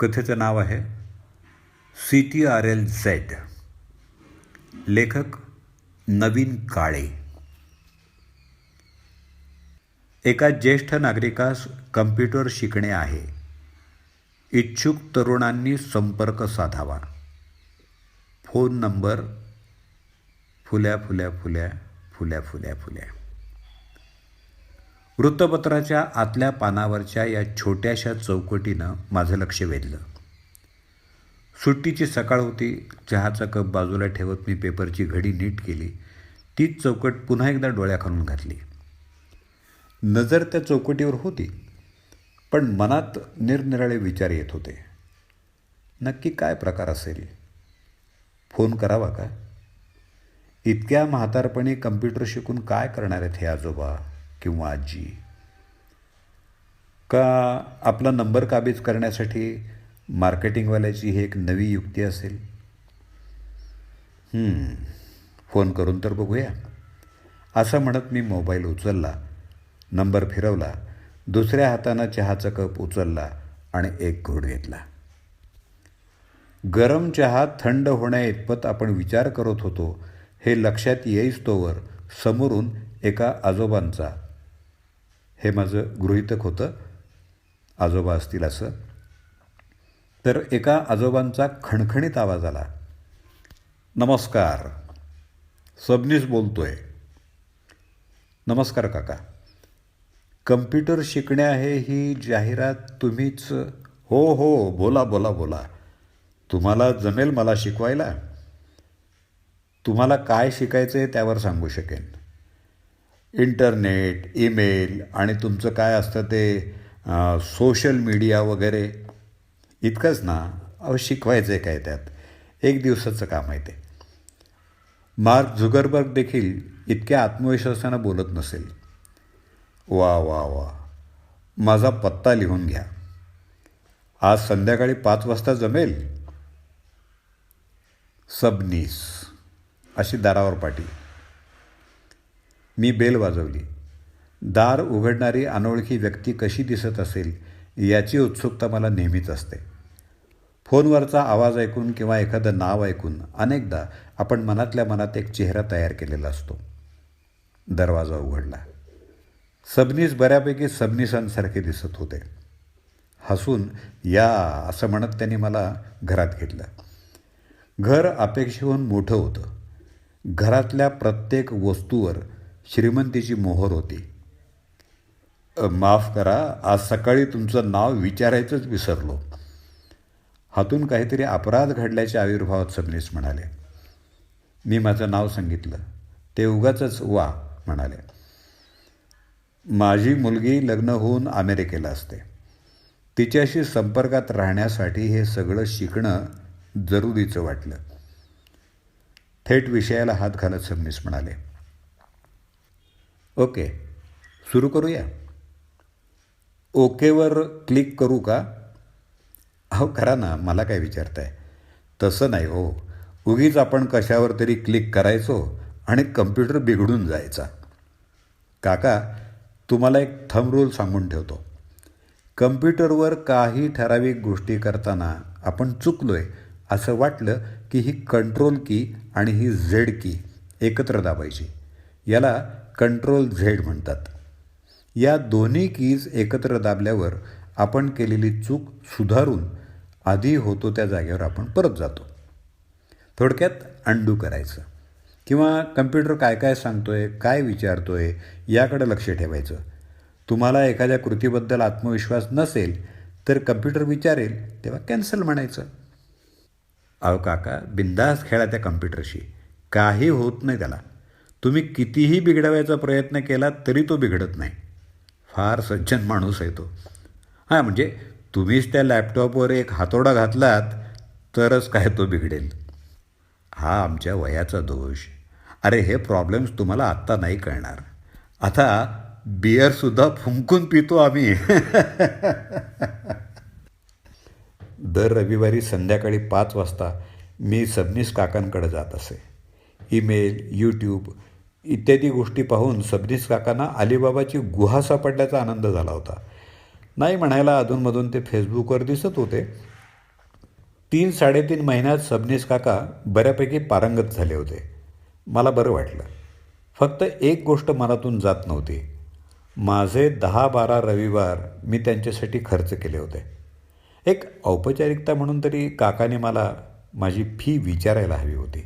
कथेचं नाव आहे C T R L Z. लेखक नवीन काळे. एका ज्येष्ठ नागरिकास कम्प्युटर शिकणे आहे. इच्छुक तरुणांनी संपर्क साधावा. फोन नंबर फुल्या फुल्या फुल्या फुल्या फुल्या फुल्या. वृत्तपत्राच्या आतल्या पानावरच्या या छोट्याशा चौकटीनं माझं लक्ष वेधलं. सुट्टीची सकाळ होती चहाचा कप बाजूला ठेवत मी पेपरची घडी नीट केली तीच चौकट पुन्हा एकदा डोळ्याखालून घातली. नजर त्या चौकटीवर होती पण मनात निरनिराळे विचार येत होते. नक्की काय प्रकार असेल? फोन करावा का? इतक्या म्हातारपणी कम्प्युटर शिकून काय करणार आहेत हे आजोबा? किंवा आजी. का आपला नंबर काबीज करण्यासाठी मार्केटिंगवाल्याची ही एक नवी युक्ती असेल? फोन करून तर बघूया. असं म्हणत मी मोबाईल उचलला नंबर फिरवला दुसऱ्या हातानं चहाचा कप उचलला आणि एक घोट घेतला. गरम चहा थंड होण्या इतपत आपण विचार करत होतो हे लक्षात येईस्तोवर समोरून एका आजोबांचा हे माझं गृहितक होतं आजोबा असतील असं. तर एका आजोबांचा खणखणीत आवाज आला. नमस्कार. सबनीस आहे नमस्कार काका. कम्प्युटर शिकणे आहे ही जाहिरात तुम्हीच हो हो बोला बोला बोला. तुम्हाला जमेल मला शिकवायला? तुम्हाला काय शिकायचं आहे त्यावर सांगू शकेन. इंटरनेट ईमेल आणि तुमचं काय असतं ते सोशल मीडिया वगैरे इतकंच ना. अहो शिकवायचं आहे काय त्यात? एक दिवसाचं काम आहे ते. मार्क झुगरबर्ग देखील इतक्या आत्मविश्वासानं बोलत नसेल. वा वा वा. माझा पत्ता लिहून घ्या. आज संध्याकाळी पाच वाजता जमेल? सबनीस. अशी दारावर पाटी मी बेल वाजवली. दार उघडणारी अनोळखी व्यक्ती कशी दिसत असेल याची उत्सुकता मला नेहमीच असते. फोनवरचा आवाज ऐकून किंवा एखादं नाव ऐकून अनेकदा आपण मनातल्या मनात एक चेहरा तयार केलेला असतो. दरवाजा उघडला. सबनीस बऱ्यापैकी सबनीसांसारखे दिसत होते. हसून या असं म्हणत त्यांनी मला घरात घेतलं. घर अपेक्षेहून मोठं होतं. घरातल्या प्रत्येक वस्तूवर श्रीमंतीची मोहर होती. माफ करा आज सकाळी तुमचं नाव विचारायचंच विसरलो. हातून काहीतरी अपराध घडल्याच्या आविर्भावात सबनीस म्हणाले मी माझं नाव सांगितलं. ते उगाच वा म्हणाले. माझी मुलगी लग्न होऊन अमेरिकेला असते. तिच्याशी संपर्कात राहण्यासाठी हे सगळं शिकणं जरुरीचं वाटलं. थेट विषयाला हात घालत सबनीस म्हणाले ओके. सुरू करूया? ओकेवर क्लिक करू का? अहो करा ना मला काय विचारताय. तसं नाही हो. उगीच आपण कशावर तरी क्लिक करायचो आणि कम्प्युटर बिघडून जायचा. काका तुम्हाला एक थंब रूल सांगून ठेवतो. कम्प्युटरवर काही ठराविक गोष्टी करताना आपण चुकलो आहे असं वाटलं की ही कंट्रोल की आणि ही झेड की एकत्र दाबायची. याला कंट्रोल झेड म्हणतात. या दोन्ही कीज एकत्र दाबल्यावर आपण केलेली चूक सुधारून आधी होतो त्या जागेवर आपण परत जातो. थोडक्यात अंडू करायचं. किंवा कम्प्युटर काय काय सांगतोय काय विचारतोय याकडे लक्ष ठेवायचं. तुम्हाला एखाद्या कृतीबद्दल आत्मविश्वास नसेल तर कम्प्युटर विचारेल तेव्हा कॅन्सल म्हणायचं. अहो काका बिंदास खेळा त्या कम्प्युटरशी काही होत नाही त्याला. तुम्ही कितीही बिघडवायचा प्रयत्न केला तरी तो बिघडत नाही. फार सज्जन माणूस आहे तो. हां म्हणजे तुम्हीच त्या लॅपटॉपवर एक हातोडा घातलात तरच काय तो बिघडेल. हा आमच्या वयाचा दोष. अरे हे प्रॉब्लेम्स तुम्हाला आत्ता नाही कळणार. आता बिअरसुद्धा फुंकून पितो आम्ही. दर रविवारी संध्याकाळी पाच वाजता मी सबनीस काकांकडे जात असे. ईमेल यूट्यूब इत्यादी गोष्टी पाहून सबनीस काकांना अलिबाबाची गुहा सापडल्याचा आनंद झाला होता. नाही म्हणायला अधूनमधून ते फेसबुकवर दिसत होते. तीन साडेतीन महिन्यात सबनीस काका बऱ्यापैकी पारंगत झाले होते. मला बरं वाटलं. फक्त एक गोष्ट मनातून जात नव्हती. माझे दहा बारा रविवार मी त्यांच्यासाठी खर्च केले होते. एक औपचारिकता म्हणून तरी काकाने मला माझी फी विचारायला हवी होती.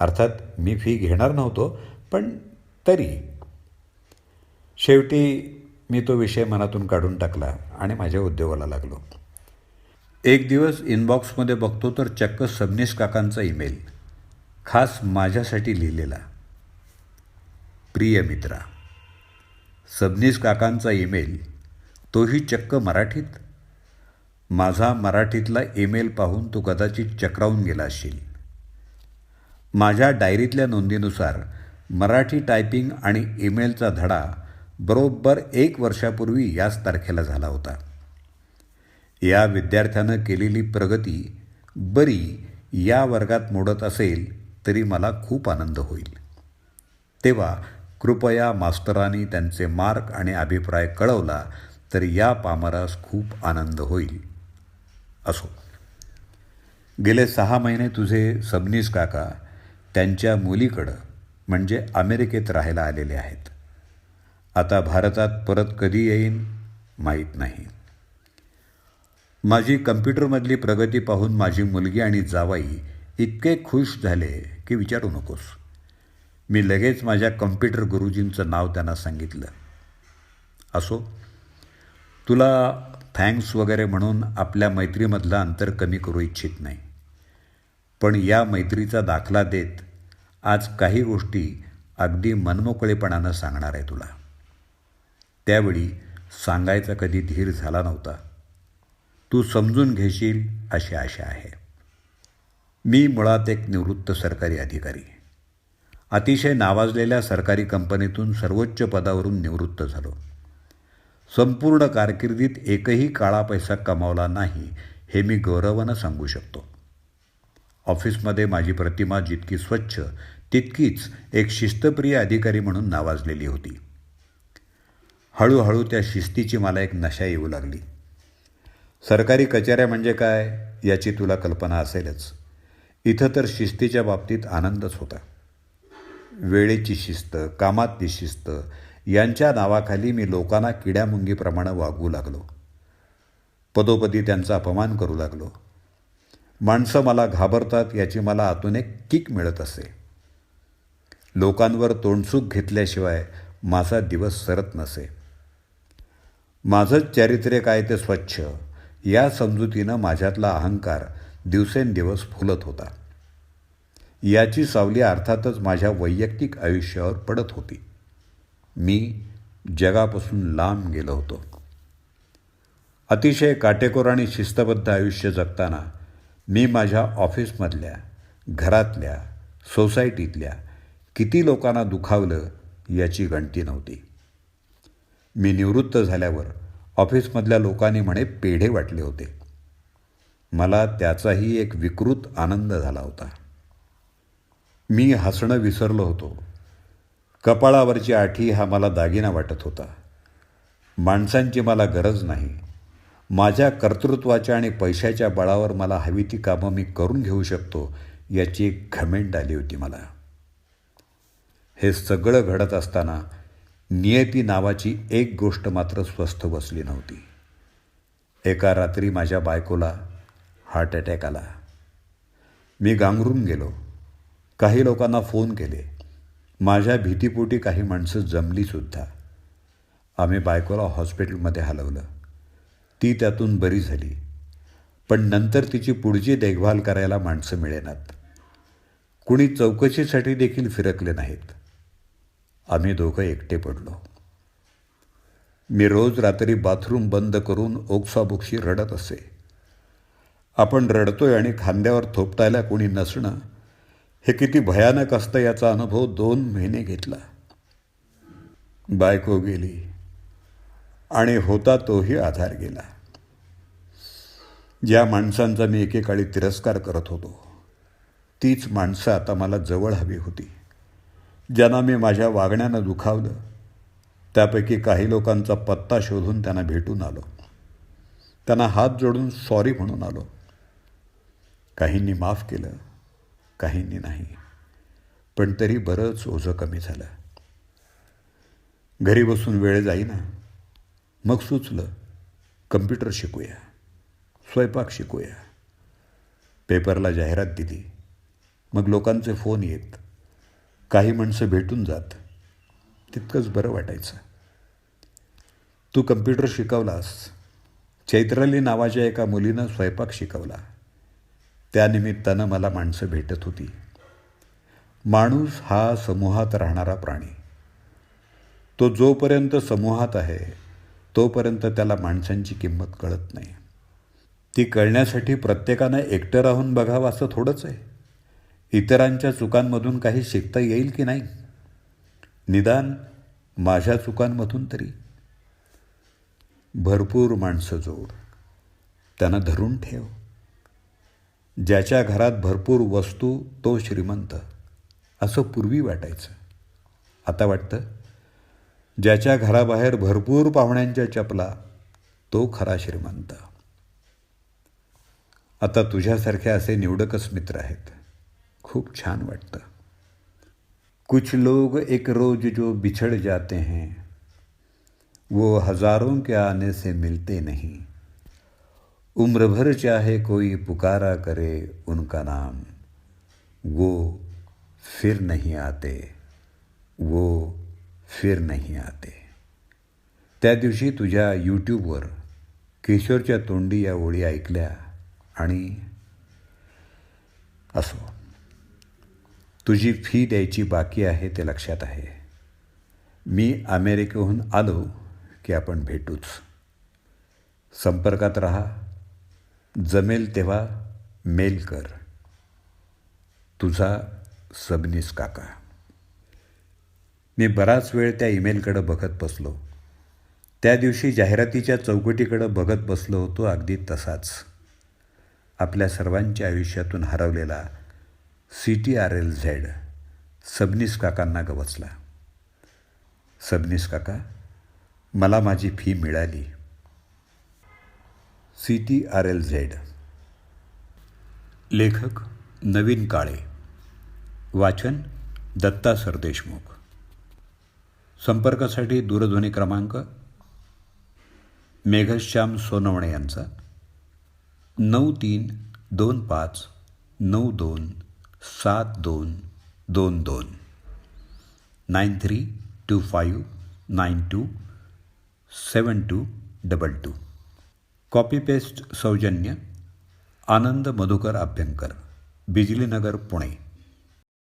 अर्थात मी फी घेणार नव्हतो पण तरी शेवटी मी तो विषय मनातून काढून टाकला आणि माझ्या उद्योगाला लागलो. एक दिवस इनबॉक्समध्ये बघतो तर चक्क सबनीस काकांचा ईमेल खास माझ्यासाठी लिहिलेला. प्रिय मित्रा सबनीस काकांचा ईमेल तोही चक्क मराठीत? माझा मराठीतला ईमेल पाहून तू कदाचित चक्रावून गेला असशील माझ्या डायरीतल्या नोंदीनुसार मराठी टायपिंग आणि ईमेलचा धडा बरोबर एक वर्षापूर्वी याच तारखेला झाला होता. या विद्यार्थ्यानं केलेली प्रगती बरी या वर्गात मोडत असेल तरी मला खूप आनंद होईल. तेव्हा कृपया मास्तरांनी त्यांचे मार्क आणि अभिप्राय कळवला तर या पामरास खूप आनंद होईल. असो. गेले सहा महिने तुझे सबनीस काका त्यांच्या मुलीकडं म्हणजे अमेरिकेत राहायला आलेले आहेत. आता भारतात परत कधी येईन? माहीत नाही. माझी कम्प्युटरमधली प्रगती पाहून माझी मुलगी आणि जावाई इतके खुश झाले की विचारू नकोस. मी लगेच माझ्या कम्प्युटर गुरुजींचं नाव त्यांना सांगितलं. असो तुला थँक्स वगैरे म्हणून आपल्या मैत्रीमधलं अंतर कमी करू इच्छित नाही. पण या मैत्रीचा दाखला देत आज काही गोष्टी अगदी मनमोकळेपणानं सांगणार आहे तुला. त्यावेळी सांगायचा कधी धीर झाला नव्हता. तू समजून घेशील अशी आशा आहे. मी मुळात एक निवृत्त सरकारी अधिकारी. अतिशय नावाजलेल्या सरकारी कंपनीतून सर्वोच्च पदावरून निवृत्त झालो. संपूर्ण कारकिर्दीत एकही काळा पैसा कमावला नाही हे मी गौरवानं सांगू शकतो. ऑफिसमध्ये माझी प्रतिमा जितकी स्वच्छ तितकीच एक शिस्तप्रिय अधिकारी म्हणून नावाजलेली होती. हळूहळू त्या शिस्तीची मला एक नशा येऊ लागली. सरकारी कचऱ्या म्हणजे काय याची तुला कल्पना असेलच. इथं तर शिस्तीच्या बाबतीत आनंदच होता. वेळेची शिस्त कामातली शिस्त यांच्या नावाखाली मी लोकांना किड्यामुंगीप्रमाणे वागू लागलो. पदोपदी त्यांचा अपमान करू लागलो. माणसं मला घाबरतात याची मला आतून एक किक मिळत असे. लोकांवर तोंडसूक घेतल्याशिवाय माझा दिवस सरत नसे. माझंच चारित्र्य काय ते स्वच्छ या समजुतीनं माझ्यातला अहंकार दिवसेंदिवस फुलत होता. याची सावली अर्थातच माझ्या वैयक्तिक आयुष्यावर पडत होती. मी जगापासून लांब गेलो होतो. अतिशय काटेकोर आणि शिस्तबद्ध आयुष्य जगताना मी माझ्या ऑफिसमधल्या घरातल्या सोसायटीतल्या किती लोकांना दुखावलं याची गणती नव्हती. मी निवृत्त झाल्यावर ऑफिसमधल्या लोकांनी म्हणे पेढे वाटले होते. मला त्याचाही एक विकृत आनंद झाला होता. मी हसणं विसरलो होतो. कपाळावरची आठी हा मला दागिना वाटत होता. माणसांची मला गरज नाही. माझ्या कर्तृत्वाच्या आणि पैशाच्या बळावर मला हवी ती कामं मी करून घेऊ शकतो याची एक घमेंट आली होती मला. हे सगळं घडत असताना नियती नावाची एक गोष्ट मात्र स्वस्थ बसली नव्हती. एका रात्री माझ्या बायकोला हार्ट अटॅक आला. मी गांगरून गेलो. काही लोकांना फोन केले. माझ्या भीतीपोटी काही माणसं जमलीसुद्धा आम्ही बायकोला हॉस्पिटलमध्ये हलवलं. ती त्यातून बरी झाली. पण नंतर तिची पुढची देखभाल करायला माणसं मिळेनात. कुणी चौकशीसाठी देखील फिरकले नाहीत. आम्ही दोघं एकटे पडलो. मी रोज रात्री बाथरूम बंद करून ओक्साबोक्शी रडत असे. आपण रडतोय आणि खांद्यावर थोपटायला कोणी नसणं हे किती भयानक असतं याचा अनुभव दोन महिने घेतला. बायको गेली. आणि होता तोही आधार गेला. ज्या माणसांचा मी एकेकाळी तिरस्कार करत होतो तीच माणसं आता मला जवळ हवी होती. ज्यांना मी माझ्या वागण्यानं दुखावलं त्यापैकी काही लोकांचा पत्ता शोधून त्यांना भेटून आलो. त्यांना हात जोडून सॉरी म्हणून आलो. काहींनी माफ केलं काहींनी नाही. पण तरी बरंच ओझं कमी झालं. घरी बसून वेळ जाईना. मग सुचलं कम्प्युटर शिकूया स्वयंपाक शिकूया. पेपरला जाहिरात दिली. मग लोकांचे फोन येत. काही माणसं भेटून जात. तितकंच बरं वाटायचं. तू कम्प्युटर शिकवलास. चैत्राली नावाच्या एका मुलीनं स्वयंपाक शिकवला. त्यानिमित्तानं मला माणसं भेटत होती. माणूस हा समूहात राहणारा प्राणी. तो जोपर्यंत समूहात आहे तोपर्यंत त्याला माणसांची किंमत कळत नाही. ती कळण्यासाठी प्रत्येकानं एकटं राहून बघावं असं थोडंच आहे. इतरांच्या चुकांमधून काही शिकता येईल की नाही? निदान माझ्या चुकांमधून तरी. भरपूर माणसं जोड. त्यांना धरून ठेव. ज्याच्या घरात भरपूर वस्तू तो श्रीमंत. असं पूर्वी वाटायचं. आता वाटतं ज्याच्या घराबाहेर भरपूर पाहुण्यांच्या चपला तो खरा श्रीमंत. आता तुझ्यासारखे असे निवडकच मित्र आहेत. खूप छान वाटतं. कुछ लोग एक रोज जो बिछड़ जाते हैं वो हजारों के आने से मिलते नहीं. उम्र भर चाहे कोई पुकारा करे उनका नाम वो फिर नहीं आते वो फिर नहीं आते। त्या दिवशी तुझ्या यूट्यूबवर किशोरच्या तोंडी या ओळी ऐकल्या आणि असो तुझी फी द्यायची बाकी आहे ते लक्षात आहे. मी अमेरिकेहून आलो की आपण भेटूच. संपर्कात राहा. जमेल तेव्हा मेल कर. तुझा सबनीस काका. मी बराच वेळ त्या ईमेलकडं बघत बसलो. त्या दिवशी जाहिरातीच्या चौकटीकडं बघत बसलो होतो अगदी तसाच. आपल्या सर्वांच्या आयुष्यातून हरवलेला C T R L Z Sabnis काकांना गवचला सबनीस काका मला माझी फी मिळाली. C T R L Z लेखक नवीन काळे. वाचन दत्ता सरदेशमुख. संपर्कासाठी दूरध्वनी क्रमांक मेघश्याम सोनवणे यांचा नऊ तीन दोन पाच नऊ दोन सात दोन दोन दोन. Nine three two five nine two seven two double two. Copy paste सौजन्य आनंद मधुकर अभ्यंकर बिजलीनगर पुणे.